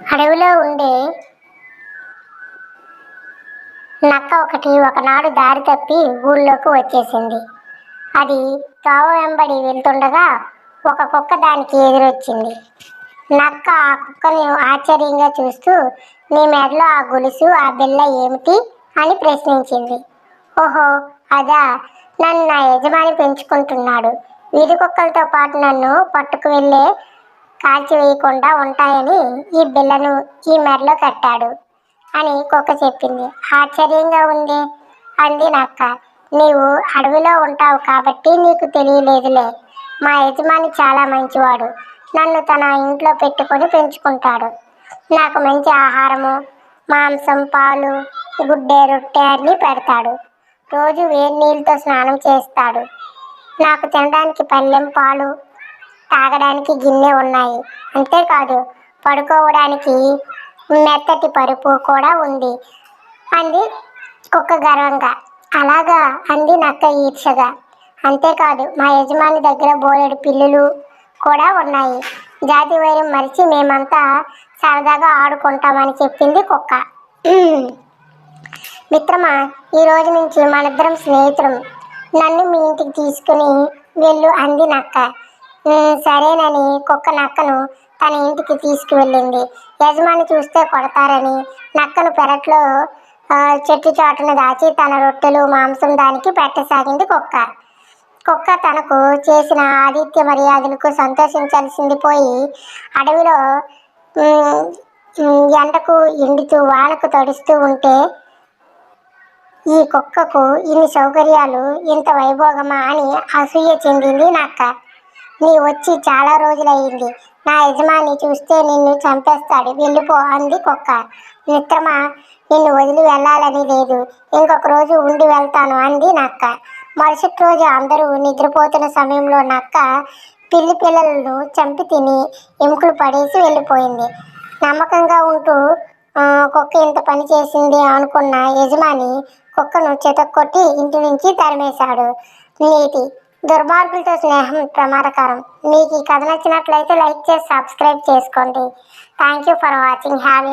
అడవిలో ఉండే నక్క ఒకటి ఒకనాడు దారి తప్పి ఊళ్ళోకి వచ్చేసింది. అది తోవ వెంబడి వెళ్తుండగా ఒక కుక్క దానికి ఎదురొచ్చింది. నక్క ఆ కుక్కని ఆశ్చర్యంగా చూస్తూ నీ మెడలో ఆ గొలుసు ఆ బిల్ల ఏమిటి? అని ప్రశ్నించింది. ఓహో అదా నన్ను నా యజమాని పెంచుకుంటున్నాడు. వీధి కుక్కలతో పాటు నన్ను పట్టుకు వెళ్ళే కాల్చివేయకుండా ఉంటాయని ఈ బిళ్ళను ఈ మెడలో కట్టాడు అని కుక్క చెప్పింది. ఆశ్చర్యంగా ఉంది అంది నక్క. నీవు అడవిలో ఉంటావు కాబట్టి నీకు తెలియలేదులే. మా యజమాని చాలా మంచివాడు. నన్ను తన ఇంట్లో పెట్టుకొని పెంచుకుంటాడు. నాకు మంచి ఆహారము మాంసం పాలు గుడ్డే రొట్టె అన్నీ పెడతాడు. రోజు వేడి నీళ్ళతో స్నానం చేస్తాడు. నాకు తినడానికి పళ్ళెం పాలు తాగడానికి గిన్నె ఉన్నాయి. అంతేకాదు పడుకోవడానికి మెత్తటి పరుపు కూడా ఉంది. అంది కుక్క గర్వంగా. అలాగా అంది నక్క ఈర్షగా అంతేకాదు మా యజమాని దగ్గర బోలెడు పిల్లులు కూడా ఉన్నాయి. జాతి వైరం మరిచి మేమంతా సరదాగా ఆడుకుంటామని చెప్పింది కుక్క. మిత్రమా ఈ రోజు నుంచి మనిద్దరం స్నేహితులం. నన్ను మీ ఇంటికి తీసుకుని వెళ్ళు అంది నక్క. సరేనని కుక్క నక్కను తన ఇంటికి తీసుకువెళ్ళింది. యజమాని చూస్తే కొడతారని నక్కను పెరట్లో చెట్టు చాటున దాచి తన రొట్టెలు మాంసం దానికి పెట్టసాగింది కుక్క. కుక్క తనకు చేసిన ఆదిత్య మర్యాదలకు సంతోషించాల్సింది పోయి అడవిలో ఎండకు ఎండుతూ వానకు తడుస్తూ ఉంటే ఈ కుక్కకు ఇన్ని సౌకర్యాలు ఇంత వైభోగమా అని అసూయ చెందింది నక్క. నీ వచ్చి చాలా రోజులయ్యింది. నా యజమాని చూస్తే నిన్ను చంపేస్తాడు. వెళ్ళిపో అంది కుక్క. మిత్రమా నిన్ను వదిలి వెళ్ళాలని లేదు. ఇంకొక రోజు ఉండి వెళ్తాను అంది నక్క. మరుసటి రోజు అందరూ నిద్రపోతున్న సమయంలో నక్క పిల్లి పిల్లలను చంపి తిని ఎముకలు పడేసి వెళ్ళిపోయింది. నమ్మకంగా ఉంటూ కుక్క ఇంత పని చేసింది అనుకున్న యజమాని కుక్కను చెతక్కొట్టి ఇంటి నుంచి తరిమేశాడు. నీతి దుర్మార్గులతో స్నేహం ప్రమాదకరం. మీకు ఈ కథ నచ్చినట్లయితే లైక్ చేసి సబ్స్క్రైబ్ చేసుకోండి. Thank you for watching have